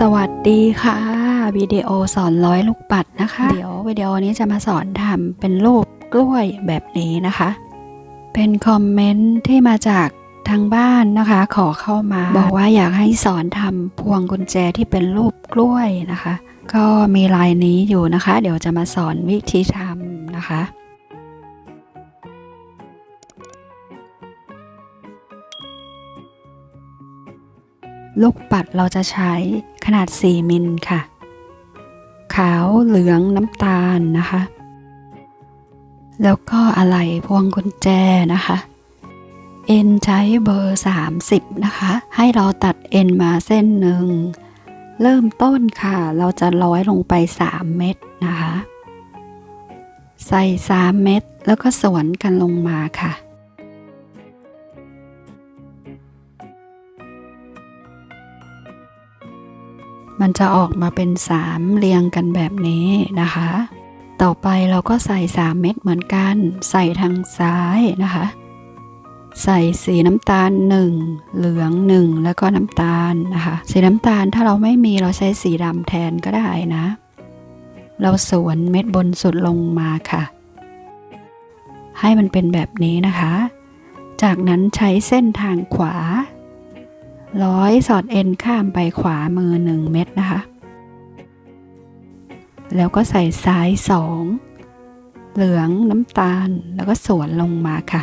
สวัสดีค่ะวิดีโอสอนร้อยลูกปัดนะคะ เดี๋ยววิดีโอนี้จะมาสอนทำเป็นรูปกล้วยแบบนี้นะคะ เป็นคอมเมนต์ที่มาจากทางบ้านนะคะ ขอเข้ามา บอกว่าอยากให้สอนทำพวงกุญแจที่เป็นรูปกล้วยนะคะ ก็มีลายนี้อยู่นะคะ เดี๋ยวจะมาสอนวิธีทำนะคะ ลูกปัดเราจะใช้ขนาด 4 มิลค่ะ ขาวเหลืองน้ำตาลนะคะ แล้วก็อะไหล่พวงกุญแจนะคะ เอ็นใช้เบอร์ 30 นะคะ ให้เราตัดเอ็นมาเส้นหนึ่ง เริ่มต้นค่ะ เราจะร้อยลงไป 3 เม็ดนะคะ ใส่ 3 เม็ดแล้วก็สวนกันลงมาค่ะ มันจะออกมาเป็นสามเรียงกันแบบนี้นะคะ ต่อไปเราก็ใส่ 3 เม็ดเหมือนกัน ใส่ทางซ้ายนะคะ ใส่สีน้ำตาล 1 เหลือง 1 แล้วก็น้ำตาลนะคะ สีน้ำตาลถ้าเราไม่มีเราใช้สีดำแทนก็ได้นะ เราสวนเม็ดบนสุดลงมาค่ะ ให้มันเป็นแบบนี้นะคะ จากนั้นใช้เส้นทางขวา ร้อยสอดเอ็นข้ามไปขวามือ 1 เม็ดนะคะ แล้วก็ใส่ซ้ายสองเหลืองน้ำตาลแล้วก็สวนลงมาค่ะ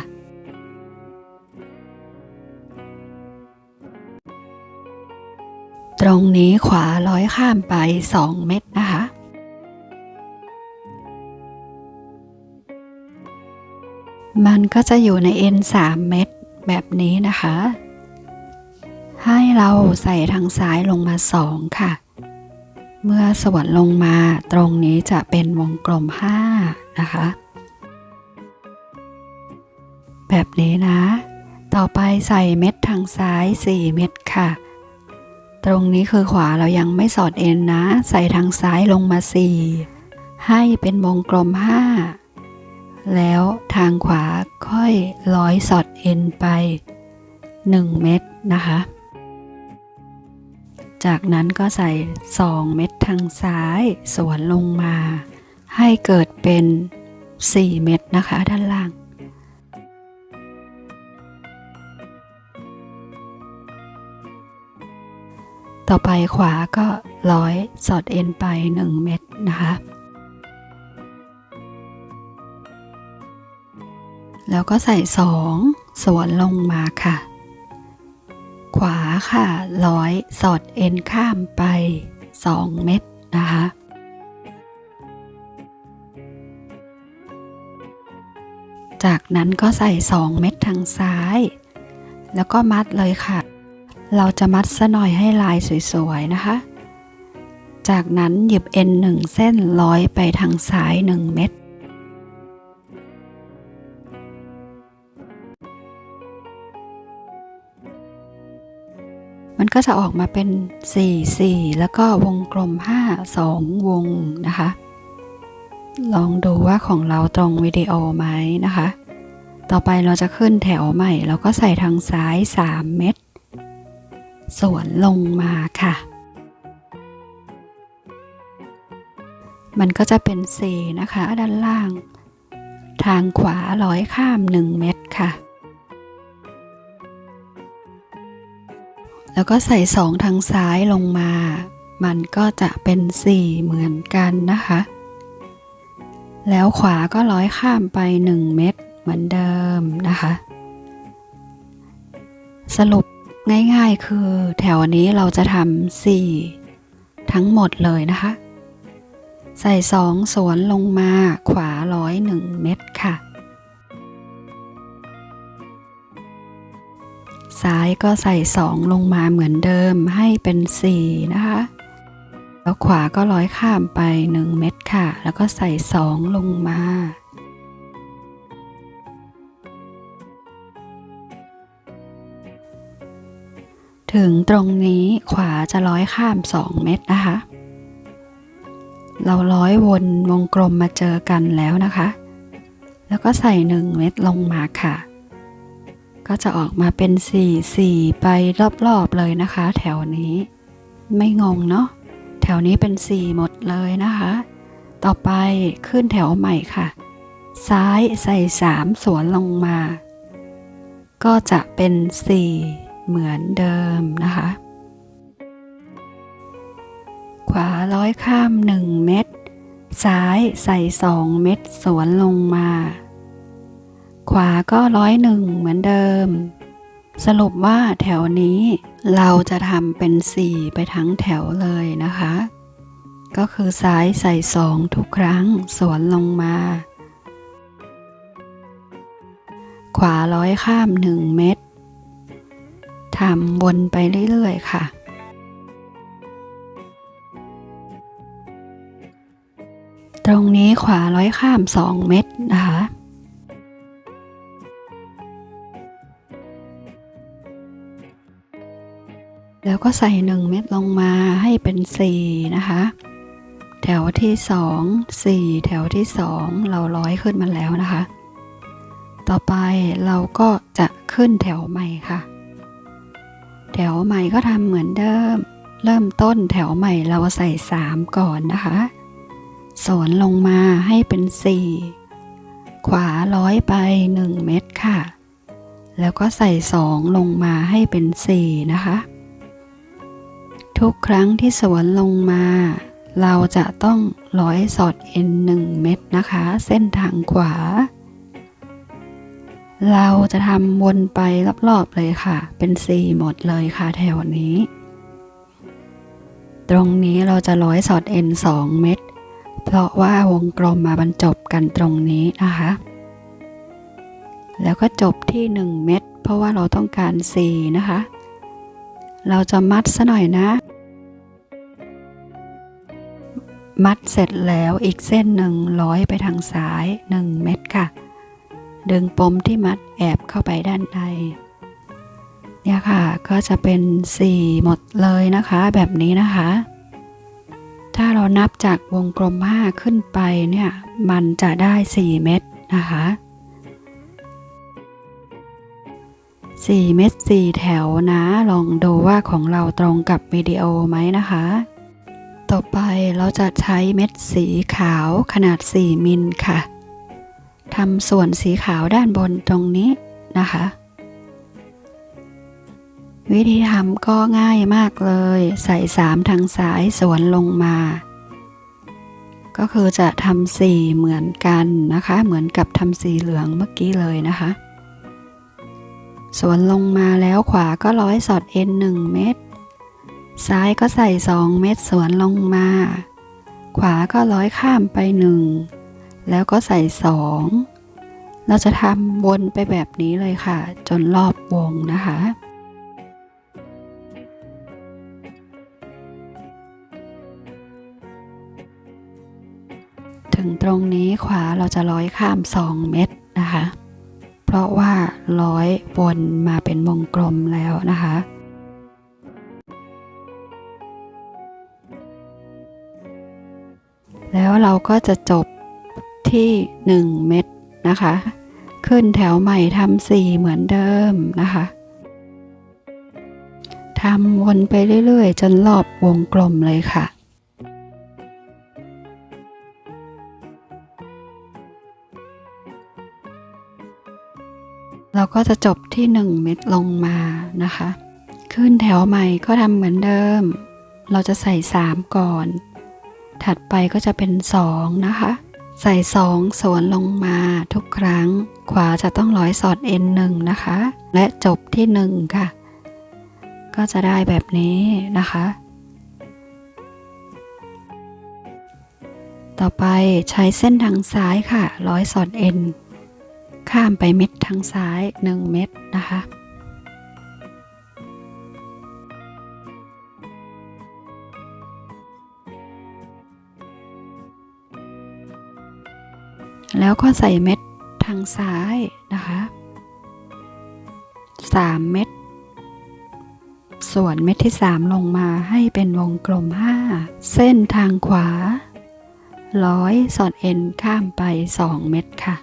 ตรงนี้ขวาร้อยข้ามไป 2 เม็ดนะคะมันก็จะอยู่ในเอ็น3เม็ดแบบนี้นะคะ ให้เราใส่ทางซ้ายลงมาสองค่ะ เมื่อสวนลงมาตรงนี้จะเป็นวงกลม 5 นะคะ แบบนี้นะ ต่อไปใส่เม็ดทางซ้าย 4 เม็ดค่ะ ตรงนี้คือขวาเรายังไม่สอดเอ็นนะ ใส่ทางซ้ายลงมา 4 ให้เป็นวงกลม 5 แล้วทางขวาค่อยร้อยสอดเอ็นไป 1 เม็ดนะคะ จากนั้นก็ใส่2เม็ดทางซ้าย สวนลงมา ให้เกิดเป็น 4 เม็ดนะคะด้านล่าง ต่อไปขวาก็ร้อยสอดเอ็นไป 1 เม็ดนะคะ แล้วก็ใส่ 2 สวนลงมาค่ะ วาค่ะร้อยสอดเอ็นข้ามไป 2 เม็ดนะคะจากนั้นก็ใส่ 2 เม็ดทางซ้าย แล้วก็มัดเลยค่ะ เราจะมัดซะหน่อยให้ลายสวยๆนะคะ จากนั้นหยิบเอ็นหนึ่งเส้นร้อยไปทางซ้าย 1 เม็ด มันก็จะออกมาเป็น 4 4 แล้วก็วงกลม 5 2 วงนะคะ ลองดูว่าของเราตรงวิดีโอไหมนะคะ ต่อไปเราจะขึ้นแถวใหม่แล้วก็ใส่ทางซ้าย 3 เม็ดสวนลงมาค่ะ มันก็จะเป็น 4 นะคะ ด้านล่าง ทางขวาร้อยข้าม 1 เม็ดค่ะ แล้วก็ใส่สองทางซ้ายลงมา มันก็จะเป็น4เหมือนกันนะคะ แล้วขวาก็ร้อยข้ามไป1เม็ดเหมือนเดิมนะคะ สรุปง่ายๆคือแถวนี้เราจะทำ4ทั้งหมดเลยนะคะ ใส่สองสวนลงมาขวาร้อยหนึ่งเม็ดค่ะ ซ้ายก็ใส่ 2 ลงมาเหมือนเดิมให้เป็น 4 นะคะ แล้วขวาก็ร้อยข้ามไป 1 เม็ดค่ะ แล้วก็ใส่ 2 ลงมาถึงตรงนี้ขวาจะร้อยข้าม 2 เม็ดนะคะ เราร้อยวนวงกลมมาเจอกันแล้วนะคะ แล้วก็ใส่ 1 เม็ดลงมาค่ะ ก็จะออกมาเป็น 4 4 ไปรอบๆเลยนะคะ แถวนี้ไม่งงเนาะแถวนี้เป็น 4 หมดเลยนะคะ ต่อไปขึ้นแถวใหม่ค่ะ ซ้ายใส่ 3 สวนลงมา ก็จะเป็น 4 เหมือนเดิมนะคะ ขวาร้อยข้าม 1 เม็ดซ้ายใส่ 2 เม็ดสวนลงมา ขวาก็ร้อยหนึ่งเหมือนเดิม สรุปว่าแถวนี้เราจะทำเป็น 4 ไปทั้งแถวเลยนะคะ ก็คือซ้ายใส่ 2 ทุกครั้งสวนลงมา ขวาร้อยข้าม 1 เม็ดทำวนไปเรื่อย ๆ ค่ะตรงนี้ขวาร้อยข้าม 2 เม็ดนะคะ แล้วก็ใส่ 1 เม็ดลงมาให้เป็น 4 นะคะ แถวที่ 2 4 แถวที่ 2 เราร้อยขึ้นมาแล้วนะคะ ต่อไปเราก็จะขึ้นแถวใหม่ค่ะ แถวใหม่ก็ทำเหมือนเดิม เริ่มต้นแถวใหม่เราใส่ 3 ก่อนนะคะสวนลงมาให้เป็น 4 ขวาร้อยไป 1 เม็ดค่ะ แล้วก็ใส่ 2 ลงมาให้เป็น 4 นะคะ ทุกครั้งที่สวนลงมา เราจะต้องร้อยสอดเอ็น1เม็ดนะคะ เส้นทางขวา เราจะทำวนไปรอบๆเลยค่ะ เป็น4หมดเลยค่ะแถวนี้ ตรงนี้เราจะร้อยสอดเอ็น2เม็ดเพราะว่าวงกลมมาบรรจบกันตรงนี้นะคะ แล้วก็จบที่1เม็ดเพราะว่าเราต้องการ4นะคะเราจะมัดซะหน่อยนะ มัดเสร็จแล้วอีกเส้นหนึ่งร้อยไปทางซ้าย 1 เม็ดค่ะ ดึงปมที่มัดแอบเข้าไปด้านในเนี่ยค่ะก็จะเป็น 4 หมดเลยนะคะ แบบนี้นะคะ ถ้าเรานับจากวงกลม 5 ขึ้นไปเนี่ยมันจะได้ 4 เม็ดนะคะ 4 เม็ด4แถวนะ ลองดูว่าของเราตรงกับวิดีโอไหมนะคะ ต่อไปเราจะใช้เม็ดสีขาวขนาด 4 มิลค่ะทำส่วนสีขาวด้านบนตรงนี้นะคะ วิธีทำก็ง่ายมากเลย ใส่3ทางซ้ายสวนลงมา ก็คือจะทำสีเหมือนกันนะคะ เหมือนกับทำสีเหลืองเมื่อกี้เลยนะคะ สวนลงมาแล้วขวาก็ร้อยสอดเอ็น1เม็ด ซ้ายก็ใส่2เม็ดสวนลงมา ขวาก็ร้อยข้ามไป1แล้วก็ใส่2เราจะทำวนไปแบบนี้เลยค่ะ จนรอบวงนะคะถึงตรงนี้ขวาเราจะร้อยข้าม 2 เม็ดนะคะ เพราะว่าร้อยวนมาเป็นวงกลมแล้วนะคะ แล้วเราก็จะจบที่ 1 เม็ดนะคะ ขึ้นแถวใหม่ทำสี่เหมือนเดิมนะคะทำวนไปเรื่อยๆ จนรอบวงกลมเลยค่ะเราก็จะจบที่ 1 เม็ดลงมานะคะ ขึ้นแถวใหม่ก็ทำเหมือนเดิม เราจะใส่ 3 ก่อน ถัดไปก็จะเป็น 2 นะคะ ใส่ 2 สวนลงมาทุกครั้ง ขวาจะต้องร้อยสอดเอ็นหนึ่งนะคะ และจบที่ 1 ค่ะ ก็จะได้แบบนี้นะคะ ต่อไปใช้เส้นทางซ้ายค่ะ ร้อยสอดเอ็น ข้ามไปเม็ดทางซ้าย 1 เม็ดนะคะ แล้วก็ใส่เม็ดทางซ้ายนะคะ3เม็ด ส่วนเม็ดที่3ลงมาให้เป็นวงกลม5เส้นทางขวา ร้อยสอดเอ็นข้ามไป2เม็ดค่ะ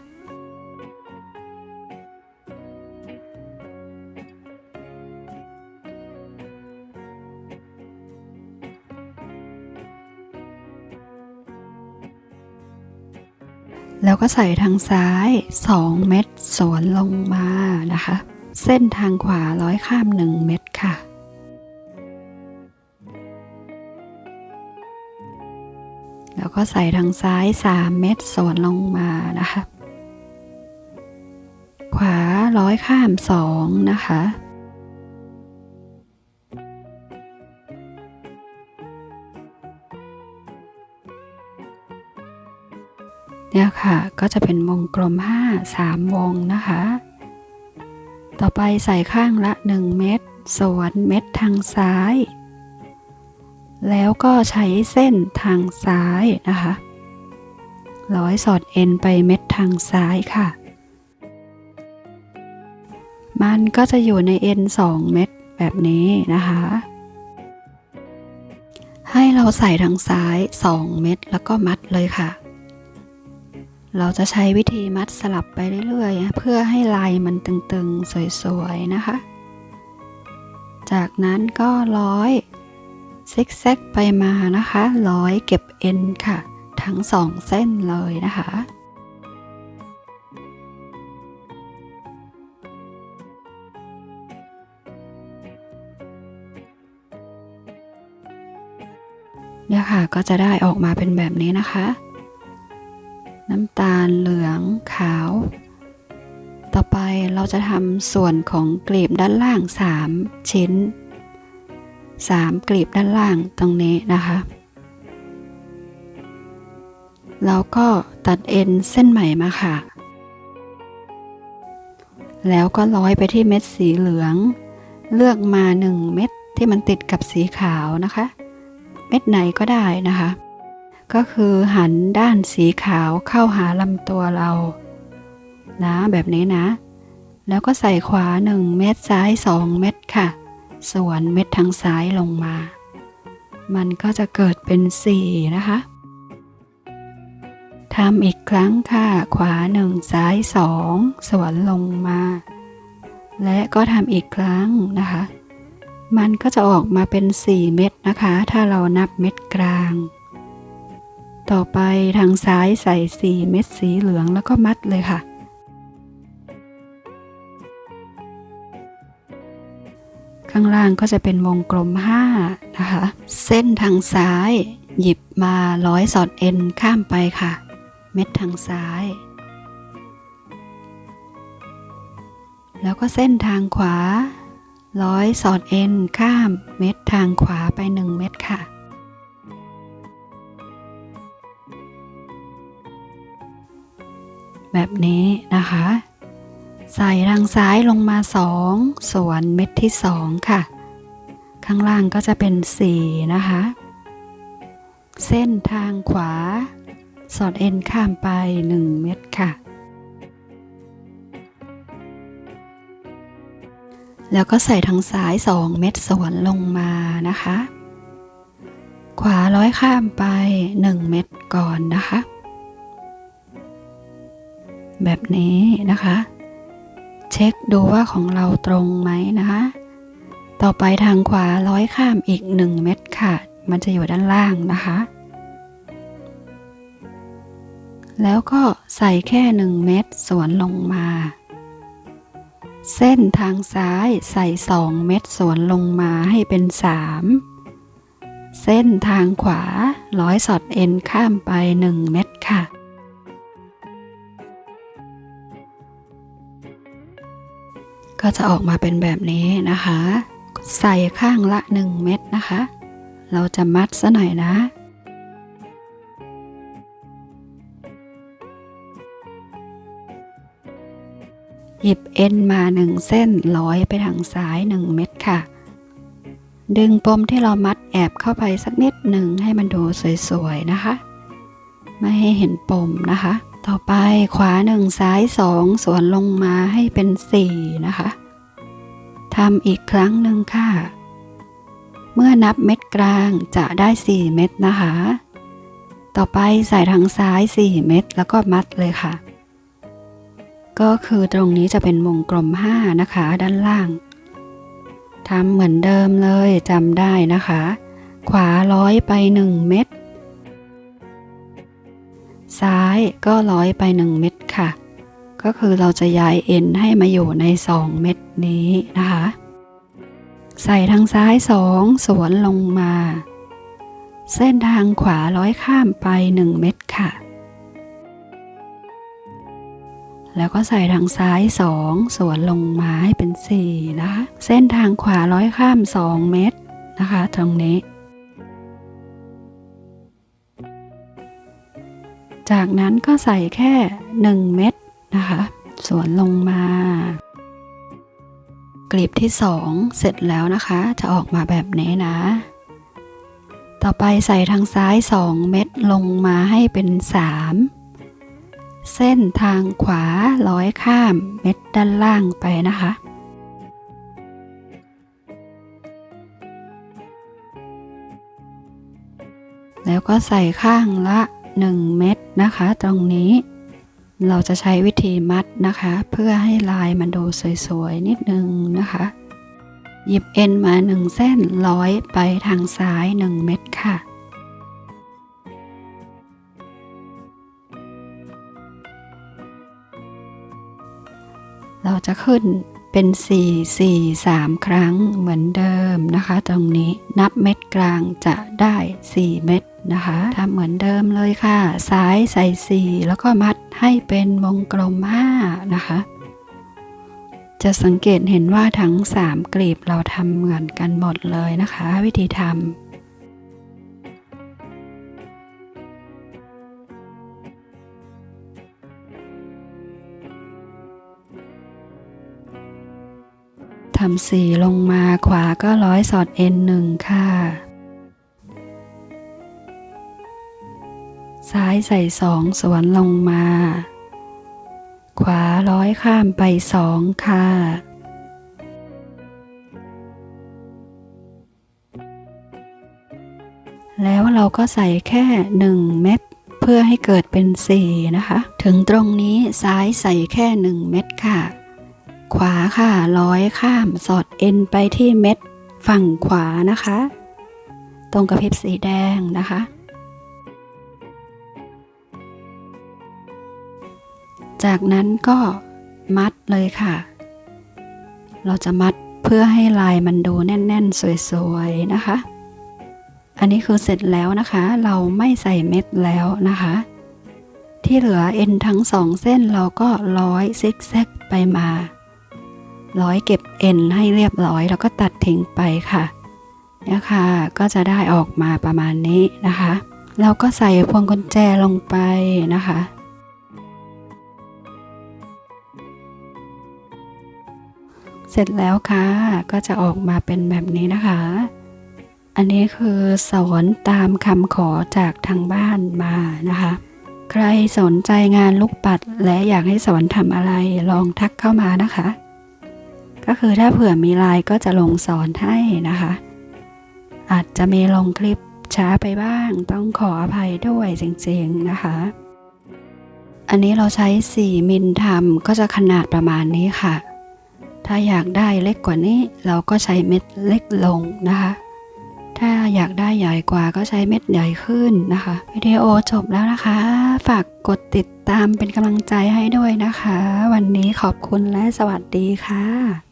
ก็ใส่ทางซ้าย 2 เม็ดสวนลงมานะคะ เส้นทางขวาร้อยข้าม 1 เม็ดค่ะแล้วก็ใส่ทางซ้าย 3 เม็ดสวนลงมานะคะ ขวาร้อยข้าม 2 นะคะ เนี่ยค่ะก็จะเป็นวงกลม 5 3 วงนะคะ ต่อไปใส่ข้างละ 1 เม็ดสวนเม็ดทางซ้าย แล้วก็ใช้เส้นทางซ้ายนะคะร้อยสอดเอ็นไปเม็ดทางซ้ายค่ะ มันก็จะอยู่ในเอ็น2เม็ดแบบนี้นะคะ ให้เราใส่ทางซ้าย 2 เม็ดแล้วก็มัดเลยค่ะ เราจะใช้วิธีมัดสลับไปเรื่อยๆ เพื่อให้ลายมันตึงๆ สวยๆ นะคะ จากนั้นก็ร้อยซิกแซกไปมานะคะ ร้อยเก็บเอ็นค่ะ ทั้งสองเส้นเลยนะคะ เนี่ยค่ะก็จะได้ออกมาเป็นแบบนี้นะคะำตาลเหลืองขาว ต่อไปเราจะทำส่วนของกลีบด้านล่าง 3 ชิ้น 3 กลีบด้านล่างตรงนี้นะคะแล้วก็ตัดเอ็นเส้นใหม่มาค่ะ แล้วก็ร้อยไปที่เม็ดสีเหลือง เลือกมา 1 เม็ดที่มันติดกับสีขาวนะคะ เม็ดไหนก็ได้นะคะ ก็คือหันด้านสีขาวเข้าหาลำตัวเรา นะแบบนี้นะ แล้วก็ใส่ขวา 1 เม็ดซ้าย 2 เม็ดค่ะ ส่วนเม็ดทางซ้ายลงมา มันก็จะเกิดเป็น 4 นะคะทำอีกครั้งค่ะ ขวา 1 ซ้าย 2 สวนลงมา และก็ทำอีกครั้งนะคะ มันก็จะออกมาเป็น 4 เม็ดนะคะ ถ้าเรานับเม็ดกลาง ต่อไปทางซ้ายใส่4เม็ดสีเหลืองแล้วก็มัดเลยค่ะ ข้างล่างก็จะเป็นวงกลม 5 นะคะ เส้นทางซ้ายหยิบมาร้อยสอดเอ็นข้ามไปค่ะ เม็ดทางซ้าย แล้วก็เส้นทางขวาร้อยสอดเอ็นข้ามเม็ดทางขวาไป 1 เม็ดค่ะ แบบนี้นะคะ ใส่ทางซ้ายลงมา 2 ส่วนเม็ดที่ 2 ค่ะ ข้างล่างก็จะเป็น 4 นะคะ เส้นทางขวา สอดเอ็นข้ามไป 1 เม็ดค่ะ แล้วก็ใส่ทางซ้าย 2 เม็ดสวนลงมานะคะ ขวาร้อยข้ามไป 1 เม็ดก่อนนะคะ แบบนี้นะคะ เช็คดูว่าของเราตรงไหมนะคะ ต่อไปทางขวาร้อยข้ามอีก 1 เม็ดค่ะ มันจะอยู่ด้านล่างนะคะ แล้วก็ใส่แค่ 1 เม็ดสวนลงมา เส้นทางซ้ายใส่ 2 เม็ดสวนลงมาให้เป็น 3 เส้นทางขวาร้อยสอดเอ็นข้ามไป 1 เม็ดค่ะ ก็จะออกมาเป็นแบบนี้นะคะ ใส่ข้างละ 1 เม็ดนะคะ เราจะมัดซะหน่อยนะหยิบเอ็นมา1เส้นร้อยไปทางซ้าย1เม็ดค่ะ ดึงปมที่เรามัดแอบเข้าไปสักนิดหนึ่งให้มันดูสวยๆนะคะ ไม่ให้เห็นปมนะคะ ต่อไปขวา1ซ้าย2สวนลงมาให้เป็น4นะคะทำอีกครั้งหนึ่งค่ะ เมื่อนับเม็ดกลางจะได้4เม็ดนะคะ ต่อไปใส่ทางซ้าย4เม็ดแล้วก็มัดเลยค่ะ ก็คือตรงนี้จะเป็นวงกลม5นะคะ ด้านล่างทำเหมือนเดิมเลยจำได้นะคะ ขวาร้อยไป1เม็ด ซ้ายก็ร้อยไป 1 เม็ดค่ะ ก็คือเราจะย้ายเอ็นให้มาอยู่ใน 2 เม็ดนี้นะคะ ใส่ทางซ้าย 2 สวนลงมา เส้นทางขวาร้อยข้ามไป 1 เม็ดค่ะ แล้วก็ใส่ทางซ้าย 2 สวนลงมาให้เป็น4นะคะ เส้นทางขวาร้อยข้าม 2 เม็ดนะคะ ตรงนี้ จากนั้นก็ใส่แค่ 1 เม็ดนะคะ สวนลงมากลีบที่ 2 เสร็จแล้วนะคะ จะออกมาแบบนี้นะ ต่อไปใส่ทางซ้าย 2 เม็ดลงมาให้เป็น 3 เส้นทางขวาร้อยข้ามเม็ดด้านล่างไปนะคะแล้วก็ใส่ข้างละ 1 เม็ดนะคะ ตรงนี้ เราจะใช้วิธีมัดนะคะ เพื่อให้ลายมันดูสวยๆ นิดนึงนะคะ หยิบเอ็นมา 1 เส้นร้อยไปทางซ้าย 1 เม็ดค่ะเราจะขึ้นเป็น 4 4 3 ครั้งเหมือนเดิมนะคะ ตรงนี้นับเม็ดกลางจะได้ 4 เม็ด นะคะทำเหมือนเดิมเลยค่ะ ซ้ายใส่ 4 แล้วก็มัดให้เป็นวงกลม 5 นะคะ จะสังเกตเห็นว่าทั้ง 3 กลีบเราทำเหมือนกันหมดเลยนะคะ วิธีทำทำสี่ลงมาขวาก็ร้อยสอดเอ็นหนึ่งค่ะ ซ้ายใส่สองสวนลงมา ขวาร้อยข้ามไปสองค่ะ แล้วเราก็ใส่แค่ 1 เม็ดเพื่อให้เกิดเป็น 4 นะคะ ถึงตรงนี้ซ้ายใส่แค่ 1 เม็ดค่ะ ขวาค่ะร้อยข้ามสอดเอ็นไปที่เม็ดฝั่งขวานะคะ ตรงกระพริบสีแดงนะคะ จากนั้นก็มัดเลยค่ะ เราจะมัดเพื่อให้ลายมันดูแน่น ๆ สวยๆนะคะ อันนี้คือเสร็จแล้วนะคะ เราไม่ใส่เม็ดแล้วนะคะ ที่เหลือเอ็นทั้งสองเส้นเราก็ร้อยซิกแซกไปมาร้อยเก็บเอ็นให้เรียบร้อยแล้วก็ตัดทิ้งไปค่ะเนี่ยค่ะก็จะได้ออกมาประมาณนี้นะคะแล้วก็ใส่พวงกุญแจลงไปนะคะ เสร็จแล้วค่ะ ก็จะออกมาเป็นแบบนี้นะคะ อันนี้คือสอนตามคำขอจากทางบ้านมานะคะ ใครสนใจงานลูกปัดและอยากให้สอนทำอะไรลองทักเข้ามานะคะ ก็คือถ้าเผื่อมีไลน์ก็จะลงสอนให้นะคะ อาจจะมีลงคลิปช้าไปบ้างต้องขออภัยด้วยจริงๆนะคะ อันนี้เราใช้ 4 มิลทำก็จะขนาดประมาณนี้ค่ะ ถ้าอยากได้เล็กกว่านี้เราก็ใช้เม็ดเล็กลงนะคะ ถ้าอยากได้ใหญ่กว่าก็ใช้เม็ดใหญ่ขึ้นนะคะวิดีโอจบแล้วนะคะ ฝากกดติดตามเป็นกำลังใจให้ด้วยนะคะ วันนี้ขอบคุณและสวัสดีค่ะ